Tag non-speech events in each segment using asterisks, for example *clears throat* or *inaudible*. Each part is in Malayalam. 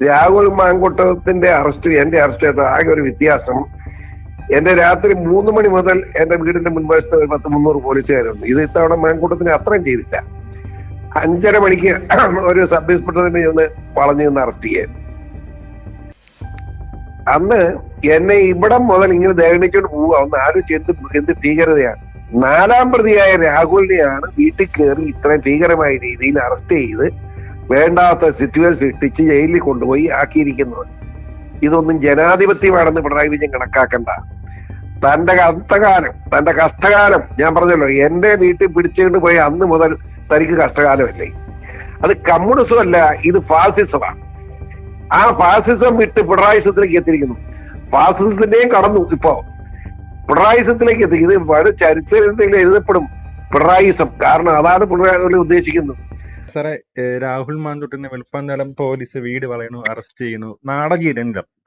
രാഹുൽ മാങ്കൂട്ടത്തിന്റെ അറസ്റ്റ് എന്റെ അറസ്റ്റായിട്ട് ആകെ ഒരു വ്യത്യാസം. എന്റെ രാത്രി മൂന്ന് മണി മുതൽ എന്റെ വീടിന്റെ മുൻവശത്ത് ഒരു പത്ത് മുന്നൂറ് പോലീസുകാരുണ്ട്. ഇത് ഇത്തവണ മാങ്കൂട്ടത്തിന് അത്രയും ചെയ്തില്ല. അഞ്ചര മണിക്ക് *clears throat* ഒരു സബ് ഇൻസ്പെക്ടറിനെ ഒന്ന് വളഞ്ഞു നിന്ന് അറസ്റ്റ് ചെയ്യാൻ. അന്ന് എന്നെ ഇവിടം മുതൽ ഇങ്ങനെ ദേവനിക്കൊണ്ട് പോവുക ഒന്ന് ആലോചിച്ച് എന്ത് എന്ത് ഭീകരതയാണ്. നാലാം പ്രതിയായ രാഹുലിനെയാണ് വീട്ടിൽ കയറി ഇത്രയും ഭീകരമായ രീതിയിൽ അറസ്റ്റ് ചെയ്ത് വേണ്ടാത്ത സിറ്റുവേഷൻ ഇട്ടിച്ച് ജയിലിൽ കൊണ്ടുപോയി ആക്കിയിരിക്കുന്നത് ഇതൊന്നും ജനാധിപത്യമാണെന്ന് പിണറായി വിജയൻ കണക്കാക്കണ്ട. തന്റെ അന്തകാലം തന്റെ കഷ്ടകാലം ഞാൻ പറഞ്ഞല്ലോ എന്റെ വീട്ടിൽ പിടിച്ചുകൊണ്ട് പോയ അന്ന് മുതൽ തനിക്ക് കഷ്ടകാലമല്ലേ. അത് കമ്മ്യൂണിസം അല്ല ഇത് ഫാസിസമാണ്. ആ ഫാസിസം വിട്ട് പിണറായിസത്തിലേക്ക് എത്തിയിരിക്കുന്നു. ഫാസിസത്തിന്റെയും കടന്നു ഇപ്പോ പിണറായിസത്തിലേക്ക് എത്തി. ഇത് വളരെ ചരിത്രത്തിൽ എഴുതപ്പെടും പിണറായിസം. കാരണം അതാണ് പിണറായി ഉദ്ദേശിക്കുന്നത്. സാറേ രാഹുൽ മാൻകുട്ടിനെ വെളുപ്പാന്തലം പോലീസ് വീട് വളയണു അറസ്റ്റ് ചെയ്യുന്നു. നാടകീയ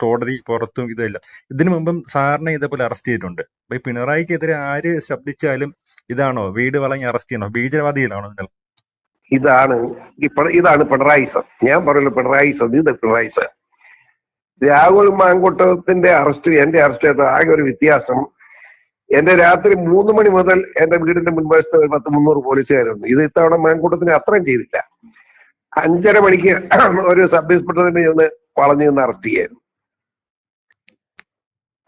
കോടതി പുറത്തും ഇതല്ല. ഇതിനു മുമ്പും സാറിനെ ഇതേപോലെ അറസ്റ്റ് ചെയ്തിട്ടുണ്ട്. അപ്പൊ ഈ പിണറായിക്കെതിരെ ആര് ശബ്ദിച്ചാലും ഇതാണോ? വീട് വളഞ്ഞ് അറസ്റ്റ് ചെയ്യണോ? ഭീകരവാദിയിലാണോ നിങ്ങൾ? ഇതാണ് ഇതാണ് പിണറായിസം. ഞാൻ പറയുന്നത് പിണറായിസം ഇത് പിണറായിസം. രാഹുൽ മാങ്കൂട്ടത്തിന്റെ അറസ്റ്റ് എന്റെ അറസ്റ്റായിട്ട് ആകെ ഒരു വ്യത്യാസം എന്റെ രാത്രി മൂന്ന് മണി മുതൽ എന്റെ വീടിന്റെ മുൻവശത്ത് ഒരു പത്ത് മുന്നൂറ് പോലീസുകാരുണ്ട്. ഇത് ഇത്തവണ മാൻകൂട്ടത്തിന് അത്രയും ചെയ്തില്ല. അഞ്ചര മണിക്ക് ഒരു സബ് ഇൻസ്പെക്ടറിനെ ഒന്ന് വളഞ്ഞു നിന്ന് അറസ്റ്റ് ചെയ്യായിരുന്നു.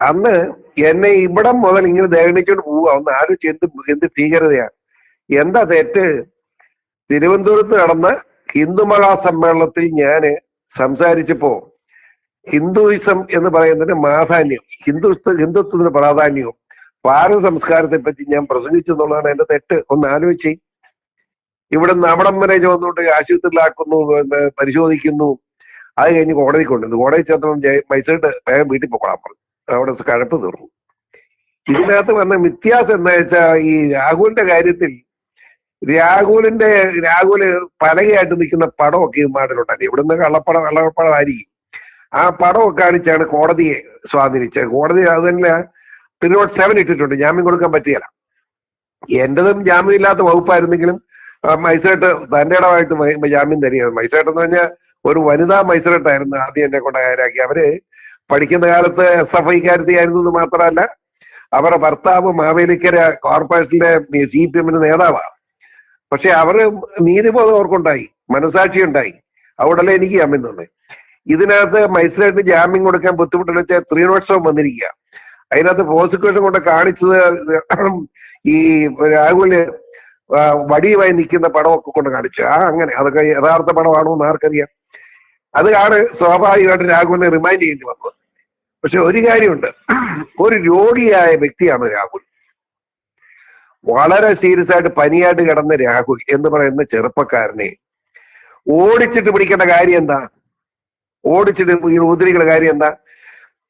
അന്ന് എന്നെ ഇവിടം മുതൽ ഇങ്ങനെ ദേവനിക്കൊണ്ട് പോവുക ഒന്ന് ആലോചിച്ച് എന്ത് എന്ത് ഭീകരതയാണ്? എന്താ തെറ്റ്? തിരുവനന്തപുരത്ത് നടന്ന ഹിന്ദു മഹാസമ്മേളനത്തിൽ ഞാൻ സംസാരിച്ചപ്പോ ഹിന്ദുയിസം എന്ന് പറയുന്നതിന് മാധാന്യം ഹിന്ദുത്വ ഹിന്ദുത്വത്തിന് പ്രാധാന്യവും ഭാരത സംസ്കാരത്തെ പറ്റി ഞാൻ പ്രസംഗിച്ചു എന്നുള്ളതാണ് എന്റെ തെറ്റ്. ഒന്ന് ആലോചിച്ച്. ഇവിടെ നിന്ന് അവിടം വരെ ചുവന്നുകൊണ്ട് ആശുപത്രിയിലാക്കുന്നു പരിശോധിക്കുന്നു. അത് കഴിഞ്ഞ് കോടതി കൊണ്ടുവന്നു. കോടതി ചെന്നപ്പം മൈസൂട്ട് വേഗം വീട്ടിൽ പോകണം പറഞ്ഞു. അവിടെ കഴപ്പ് തീർന്നു. ഇതിനകത്ത് വന്ന വ്യത്യാസം എന്താ വെച്ചാൽ ഈ രാഹുലിന്റെ കാര്യത്തിൽ രാഹുലിന്റെ രാഹുൽ പലകയായിട്ട് നിൽക്കുന്ന പടമൊക്കെ ഈ നാട്ടിലുണ്ടായി ഇവിടുന്ന് കള്ളപ്പടം കള്ളപ്പടമായിരിക്കും. ആ പടമൊക്കെ കാണിച്ചാണ് കോടതിയെ സ്വാധീനിച്ചത്. കോടതി അത് തന്നെ ത്രീ നോട്ട് സെവൻ ഇട്ടിട്ടുണ്ട്. ജാമ്യം കൊടുക്കാൻ പറ്റിയല്ല. എന്റതും ജാമ്യം ഇല്ലാത്ത വകുപ്പായിരുന്നെങ്കിലും മൈസേട്ട് തന്റെ ഇടമായിട്ട് ജാമ്യം തരികയാണ്. മൈസേട്ട് എന്ന് പറഞ്ഞാൽ ഒരു വനിതാ മൈസേട്ടായിരുന്നു ആദ്യം എന്നെ കൊണ്ട് കയറാക്കി അവർ പഠിക്കുന്ന കാലത്ത് എസ് എഫ് ഐക്കാരത്തിയായിരുന്നു എന്ന് മാത്രമല്ല അവരുടെ ഭർത്താവ് മാവേലിക്കര കോർപ്പറേഷനിലെ സി പി എമ്മിന്റെ നേതാവാണ്. പക്ഷെ അവർ നീതിബോധം അവർക്കുണ്ടായി മനസാക്ഷി ഉണ്ടായി അവിടെ എനിക്ക് ജാമ്യം തന്നെ ഇതിനകത്ത് മജിസ്ട്രേറ്റിന് ജാമ്യം കൊടുക്കാൻ ബുദ്ധിമുട്ടെന്ന് വെച്ചാൽ ത്രീ നോട്ട് വന്നിരിക്കുക. അതിനകത്ത് പ്രോസിക്യൂഷൻ കൊണ്ട് കാണിച്ചത് ഈ രാഹുൽ വടിയുമായി നിൽക്കുന്ന പടമൊക്കെ കൊണ്ട് കാണിച്ചു. ആ അങ്ങനെ. അതൊക്കെ യഥാർത്ഥ പടമാണോ എന്ന് ആർക്കറിയാം. അതാണ് സ്വാഭാവികമായിട്ട് രാഹുലിനെ റിമൈൻഡ് ചെയ്യേണ്ടി വന്നത്. പക്ഷെ ഒരു കാര്യമുണ്ട്. ഒരു രോഗിയായ വ്യക്തിയാണ് രാഹുൽ. വളരെ സീരിയസ് ആയിട്ട് പനിയായിട്ട് കിടന്ന രാഹുൽ എന്ന് പറയുന്ന ചെറുപ്പക്കാരനെ ഓടിച്ചിട്ട് പിടിക്കേണ്ട കാര്യം എന്താ? ഓടിച്ചിട്ട് ഉദ്രികളുടെ കാര്യം എന്താ?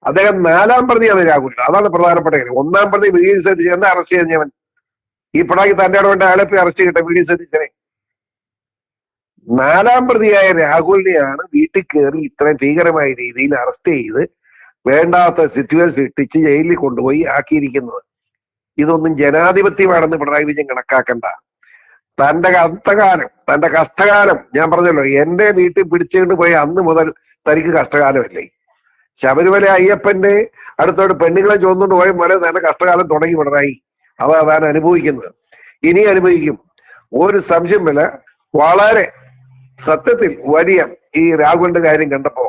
അദ്ദേഹം നാലാം പ്രതിയാണ് രാഹുൽ അതാണ് പ്രധാനപ്പെട്ട കാര്യം. ഒന്നാം പ്രതി വി ഡി സതീശൻ എന്താ അറസ്റ്റ് ചെയ്യുന്നവൻ. ഈ പിണറായി തന്റെ ഇടവേണ്ട ആളെ പോയി അറസ്റ്റ് ചെയ്യട്ടെ വി ഡി സതീശനെ. നാലാം പ്രതിയായ രാഹുലിനെയാണ് വീട്ടിൽ കയറി ഇത്രയും ഭീകരമായ രീതിയിൽ അറസ്റ്റ് ചെയ്ത് വേണ്ടാത്ത സിറ്റുവേഷൻ ഇട്ടിച്ച് ജയിലിൽ കൊണ്ടുപോയി ആക്കിയിരിക്കുന്നത്. ഇതൊന്നും ജനാധിപത്യമാണെന്ന് പിണറായി വിജയൻ കണക്കാക്കണ്ട. തന്റെ അന്തകാലം തന്റെ കഷ്ടകാലം ഞാൻ പറഞ്ഞല്ലോ എന്റെ വീട്ടിൽ പിടിച്ചുകൊണ്ട് പോയ അന്ന് മുതൽ തനിക്ക് കഷ്ടകാലമല്ലേ? ശബരിമല അയ്യപ്പന്റെ അടുത്തോട്ട് പെണ്ണുങ്ങളെ ചോന്നുകൊണ്ട് പോയ പോലെ തന്നെ കഷ്ടകാലം തുടങ്ങി പിണറായി. അതാ താൻ അനുഭവിക്കുന്നത്. ഇനി അനുഭവിക്കും. ഒരു സംശയം വില വളരെ സത്യത്തിൽ വലിയ ഈ രാഹുലിന്റെ കാര്യം കണ്ടപ്പോ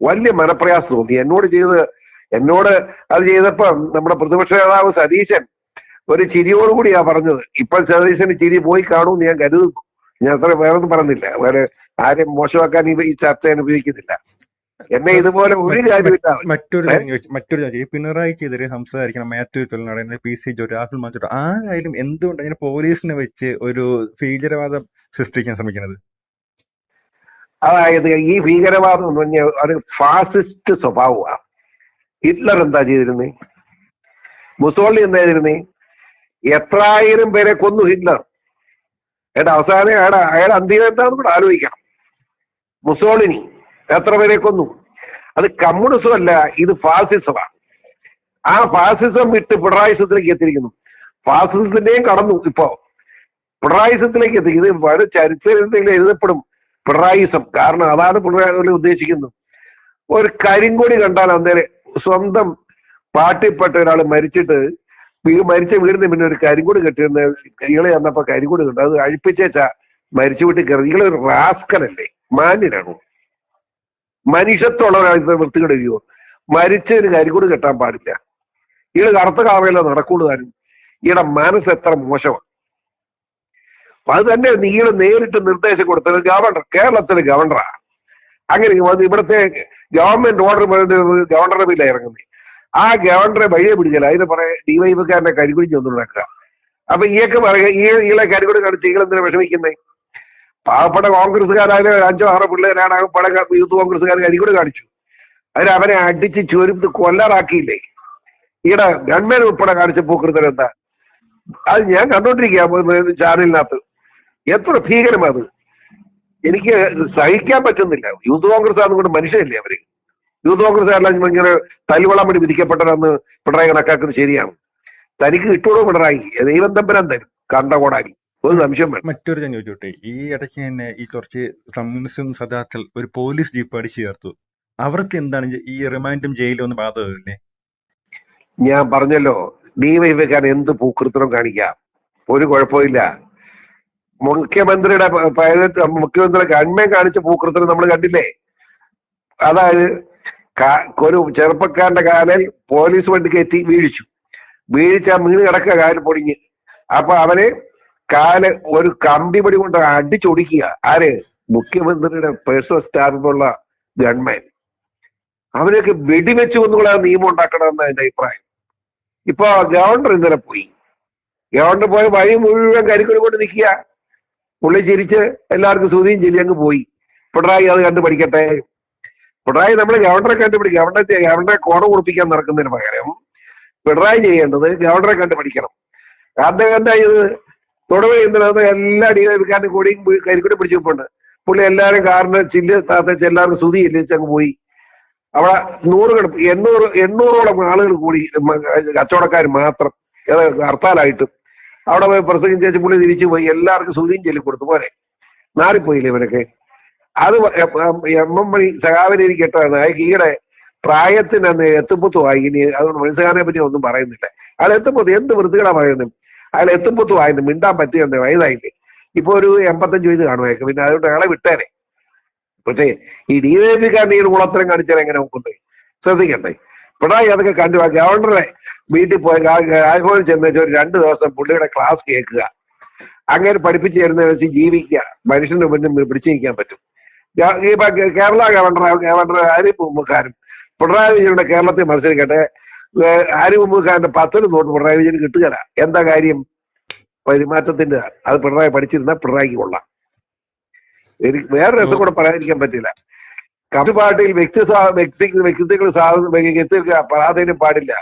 വലിയ മനപ്രയാസം തോന്നി. എന്നോട് ചെയ്ത് എന്നോട് അത് ചെയ്തപ്പം നമ്മുടെ പ്രതിപക്ഷ നേതാവ് സതീശൻ ഒരു ചിരിയോടുകൂടിയാ പറഞ്ഞത്. ഇപ്പൊ സതീശന് ചിരി പോയി കാണുമെന്ന് ഞാൻ കരുതുന്നു. ഞാൻ അത്ര വേറൊന്നും പറഞ്ഞില്ല. വേറെ ആരെയും മോശമാക്കാൻ ഈ ഈ ചർച്ച ഞാൻ ഉപയോഗിക്കുന്നില്ല. എന്നെ ഇതുപോലെ ഒരു കാര്യമില്ല മറ്റൊരു കാര്യം ചോദിച്ചു മറ്റൊരു കാര്യം. ചോദിച്ചു. ഈ പിണറായിക്കെതിരെ സംസാരിക്കണം മാത്യു പി സി ജോ രാഹുൽ മാഞ്ചോട്ട് ആരായാലും എന്തുകൊണ്ട് ഇങ്ങനെ പോലീസിനെ വെച്ച് ഒരു ഭീകരവാദം സൃഷ്ടിക്കാൻ ശ്രമിക്കുന്നത്? അതായത് ഈ ഭീകരവാദം എന്ന് പറഞ്ഞാൽ ഒരു ഫാസിസ്റ്റ് സ്വഭാവമാണ് ഹിറ്റ്ലർ എന്താ ചെയ്തിരുന്നേ? മുസോളി എന്താ ചെയ്തിരുന്നേ? എത്രായിരം പേരെ കൊന്നു ഹിറ്റ്ലർ. ഏട്ടാ അവസാനം അയാൾ അയാൾ അന്ത്യം എന്താന്ന് കൂടെ ആലോചിക്കണം. മുസോളിനി എത്ര പേരെ കൊന്നു? അത് കമ്മ്യൂണിസം അല്ല ഇത് ഫാസിസമാണ് ആ. ഫാസിസം വിട്ട് പിണറായിസത്തിലേക്ക് എത്തിയിരിക്കുന്നു. ഫാസിസത്തിന്റെയും കടന്നു ഇപ്പോ. പിണറായിസത്തിലേക്ക് എത്തി. ഇത് വളരെ ചരിത്രത്തിൽ എഴുതപ്പെടും പിണറായിസം. കാരണം അതാണ് പിണറായി ഉദ്ദേശിക്കുന്നത്. ഒരു കരിങ്കൊടി കണ്ടാൽ അന്നേരം സ്വന്തം പാർട്ടിപ്പെട്ട ഒരാൾ മരിച്ചിട്ട് മരിച്ച വീടിന് പിന്നെ ഒരു കരിങ്കൊടി കെട്ടിയിരുന്ന ഇളെ വന്നപ്പോ കരിങ്കൊടി കണ്ടു. അത് അഴിപ്പിച്ചേച്ചാ മരിച്ചു വിട്ട് കയറി ഇളെ ഒരു റാസ്കലല്ലേ മാന്യനാണോ. മനുഷ്യത്വമുള്ള വൃത്തി വൃത്തികെടുകയോ മരിച്ചതിന് കരികൂട് കെട്ടാൻ പാടില്ല. ഇയാൾ കറുത്ത കാവയില നടക്കുള്ളൂ താനും ഈയുടെ മനസ്സ് എത്ര മോശമാണ്. അപ്പൊ അത് തന്നെ നീൾ നേരിട്ട് നിർദ്ദേശം കൊടുത്തത് ഗവർണർ കേരളത്തിലെ ഗവർണറാ അങ്ങനെ വന്ന് ഇവിടുത്തെ ഗവൺമെന്റ് ഓർഡർ ഗവർണറുടെ ബില്ല ഇറങ്ങുന്നത്. ആ ഗവർണറെ വഴിയെ പിടിക്കല അതിന് പറയാ ഡിവൈഫുകാരന്റെ കരികുടി ചെന്ന് നടക്കുക അപ്പൊ ഈയൊക്കെ പറയുക ഈ ഈളെ കരികുടി കാണിച്ച് ഈളെന്തിനാ വിഷമിക്കുന്നേ? പാവപ്പെട്ട കോൺഗ്രസ്സുകാരായാലും അഞ്ചോ ആറോ പിള്ളേരാണ് പല യൂത്ത് കോൺഗ്രസ്സുകാർ കരികൂടെ കാണിച്ചു. അവരവനെ അടിച്ച് ചൊരുത്ത് കൊല്ലാറാക്കിയില്ലേ? ഈടെ ഗവൺമെന്റ് ഉൾപ്പെടെ കാണിച്ച പൂക്കൃതൻ എന്താ? അത് ഞാൻ കണ്ടോണ്ടിരിക്കുക ചാനലിനകത്ത്. എത്ര ഭീകരം അത് എനിക്ക് സഹിക്കാൻ പറ്റുന്നില്ല. യൂത്ത് കോൺഗ്രസ് അതുകൊണ്ട് മനുഷ്യരല്ലേ അവർ? യൂത്ത് കോൺഗ്രസ് എല്ലാം ഇങ്ങനെ തല്ലുവളം വേണ്ടി വിധിക്കപ്പെട്ടതെന്ന് പിണറായി കണക്കാക്കുന്നത് ശരിയാണ്. തനിക്ക് കിട്ടുള്ളൂ പിണറായി. ദൈവം തരും. കണ്ട കോടാലി ഒരു സംശയം വേണം മറ്റൊരു ഞാൻ ചോദിച്ചോട്ടെ ഈ ഇടയ്ക്ക് തന്നെ ഈ കുറച്ച് കമ്മ്യൂണിസ്റ്റ് സദാർത്ഥൽ ഒരു പോലീസ് ജീപ്പ് അടിച്ചു ചേർത്തു. അവർക്ക് എന്താണ് ഈ റിമാൻഡും ജയിലും ഒന്നും ബാധകമില്ലേ? ഞാൻ പറഞ്ഞല്ലോ ഡിവൈഫൈക്കാരൻ എന്ത് പൂക്കൃത്രം കാണിക്കാം. ഒരു കുഴപ്പമില്ല. മുഖ്യമന്ത്രിയുടെ പ്രൈവറ്റ് മുഖ്യമന്ത്രിയുടെ മുഖ്യമന്ത്രി കാണിച്ച പൂക്കൃത്രം നമ്മൾ കണ്ടില്ലേ? അതായത് ഒരു ചെറുപ്പക്കാരന്റെ കാലിൽ പോലീസ് വണ്ടി കയറ്റി വീഴിച്ചു. വീഴിച്ച മീന് കിടക്കുക കാലിൽ പൊടിഞ്ഞ്. അപ്പൊ അവന് കാൽ ഒരു കമ്പി പിടി കൊണ്ട് അടിച്ചൊടിക്കുക ആര്? മുഖ്യമന്ത്രിയുടെ പേഴ്സണൽ സ്റ്റാഫിലുള്ള ഗവൺമെന്റ്. അവരൊക്കെ വെടിവെച്ച് കൊന്നുകളാ നിയമം ഉണ്ടാക്കണമെന്ന് എന്റെ അഭിപ്രായം. ഇപ്പൊ ഗവർണർ ഇന്നലെ പോയി. ഗവർണർ പോയ വഴി മുഴുവൻ കരിക്കൊരു കൊണ്ട് നിൽക്കുക. പുള്ളി ചിരിച്ച് എല്ലാവർക്കും സുതിയും ചൊല്ലി അങ്ങ് പോയി. പിണറായി അത് കണ്ടു പഠിക്കട്ടെ പിണറായി നമ്മൾ ഗവർണറെ കണ്ടുപിടിക്കുക ഗവർണറെ ഗവർണറെ കോട കുടിപ്പിക്കാൻ നടക്കുന്നതിന് പകരം പിണറായി ചെയ്യേണ്ടത് ഗവർണറെ കണ്ടുപിടിക്കണം. അദ്ദേഹം എന്താ ഇത്? തൊടുവ ഇന്നലത് എല്ലാ ഡിവൈക്കാരനും കൂടിയും കരിക്കുടി പിടിച്ചു പോണ്ട് പുള്ളി എല്ലാവരും കാറിന് ചില്ല് താത്തേച്ച് എല്ലാവർക്കും സ്തുതി ഇല്ലിച്ച് അങ്ങ് പോയി. അവിടെ നൂറുകൾ എണ്ണൂറ് എണ്ണൂറോളം ആളുകൾ കൂടി കച്ചവടക്കാർ മാത്രം ഹർത്താലായിട്ട്. അവിടെ പോയി ചേച്ചി പുള്ളി തിരിച്ചു പോയി എല്ലാവർക്കും സ്തുതിയും ചൊല്ലി കൊടുത്തു പോരെ. നാറിപ്പോയില്ലേ ഇവരൊക്കെ? അത് എം എം മണി സഹാവിനെ കേട്ടതാണ്. അയാൾക്ക് ഈയിടെ പ്രായത്തിന് അന്ന് എത്തുമ്പത്തുമായി ഇനി അതുകൊണ്ട് മനസ്സുകാരനെ പറ്റി ഒന്നും പറയുന്നില്ല. അയാൾ എത്തുമ്പത്ത് എന്ത് വൃത്തികളാ പറയുന്നത്? അയാൾ എത്തുമ്പത്തു ആയിരുന്നു മിണ്ടാൻ പറ്റിയെന്ന് വയതായില്ലേ ഇപ്പൊ ഒരു എൺപത്തഞ്ച് വയസ്സ് കാണുമായിരിക്കും. പിന്നെ അതുകൊണ്ട് അയാളെ വിട്ടേനെ. പക്ഷേ ഈ ഡി വൈ പി കാരൻ ഈ കുളത്തരം കാണിച്ചാൽ എങ്ങനെ നോക്കുന്നത്? ശ്രദ്ധിക്കണ്ടേ. പിണറായി അതൊക്കെ കണ്ടു ഗവർണറെ വീട്ടിൽ പോയി രാജ്ഭവനിൽ ചെന്ന് വെച്ചാൽ ഒരു രണ്ട് ദിവസം പുള്ളിയുടെ ക്ലാസ് കേൾക്കുക. അങ്ങനെ പഠിപ്പിച്ചു തരുന്ന വെച്ച് ജീവിക്കുക. മനുഷ്യന്റെ മുന്നിൽ പിടിച്ചു നിൽക്കാൻ പറ്റും. കേരള ഗവർണർ ഗവർണർ ആരിഫ് മുഖാനും പിണറായി വിജയനുടെ കേരളത്തിൽ മത്സരിക്കട്ടെ. ഏഹ് മുഹമ്മദ് മുഖാന്റെ പത്തിന് നോട്ട് പിണറായി വിജയന് കിട്ടുകയില്ല. എന്താ കാര്യം? പെരുമാറ്റത്തിന്റെ അത് പിണറായി പഠിച്ചിരുന്ന പിണറായിക്ക് കൊള്ളാം. എനിക്ക് വേറെ രസം കൂടെ പറയാതിരിക്കാൻ പറ്റില്ല. കമ്മ്യൂണിസ്റ്റ് പാർട്ടിയിൽ വ്യക്തി വ്യക്തി വ്യക്തിത്വങ്ങൾ വ്യക്തികൾക്ക് പ്രാധാന്യം പാടില്ല.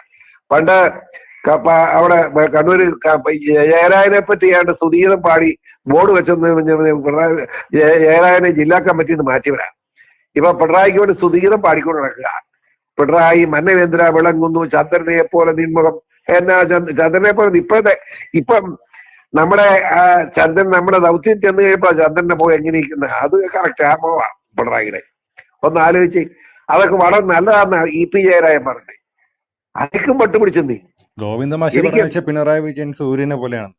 പണ്ട് അവിടെ കണ്ണൂര് ജയരായനെ പറ്റിയാണ്ട് ഏതാണ്ട് പാടി ബോർഡ് വെച്ചെന്ന് പിണറായി ജയരായനെ ജില്ലാ കമ്മിറ്റിന്ന് നിന്ന് മാറ്റിവരാ ഇപ്പൊ പിണറായിക്ക് വേണ്ടി സ്തുതീതം പാടിക്കൊണ്ട് നടക്കുക. പിണറായി മന്നവേന്ദ്ര വിളങ്ങുന്നു ചന്ദ്രനെ പോലെ നിൻമുഖം. എന്നാ ചന്ദ്- ചന്ദ്രനെ പോലെ ഇപ്പോഴത്തെ ഇപ്പം നമ്മുടെ ചന്ദ്രൻ നമ്മുടെ ദൗത്യം ചെന്ന് കഴിയുമ്പോ ചന്ദ്രന്റെ പോയി എങ്ങനെ ഇരിക്കുന്നത് അത് കറക്റ്റ് ആ പോവാ പിണറായിയുടെ. ഒന്ന് ആലോചിച്ച് അതൊക്കെ വളരെ നല്ലതാന്ന് ഇ പി ജയരാജൻ പറഞ്ഞത്. അതൊക്കെ പട്ടുപിടിച്ചു നീ. ഗോവിന്ദ മാഷി എനിക്ക് പിണറായി വിജയൻ സൂര്യനെ പോലെയാണ്.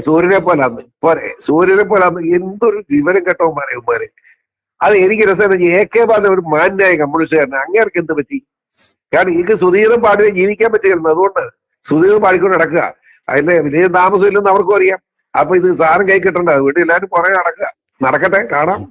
സൂര്യനെ പോലെ അന്ന് പോരെ സൂര്യനെ പോലെ അന്ന് എന്തൊരു വിവരം കേട്ടവന്മാരെ ഉമ്മാരെ അത് എനിക്ക് രസമാണ് എ കെ ബാലൻ ഒരു മാന്യായ കമ്മ്യൂണിസ്റ്റുകാരൻ അങ്ങേർക്ക് എന്ത് പറ്റി? കാരണം എനിക്ക് സുധീരം പാടി ജീവിക്കാൻ പറ്റുകയായിരുന്നു അതുകൊണ്ട് സുധീരം പാടിക്കൊണ്ട് നടക്കുക. അതിന്റെ വലിയ താമസം ഇല്ലെന്ന് അവർക്കും അറിയാം. അപ്പൊ ഇത് സാധനം കൈ കിട്ടണ്ട. വീട്ടിൽ എല്ലാവരും പുറകെ നടക്കുക. നടക്കട്ടെ കാണാം.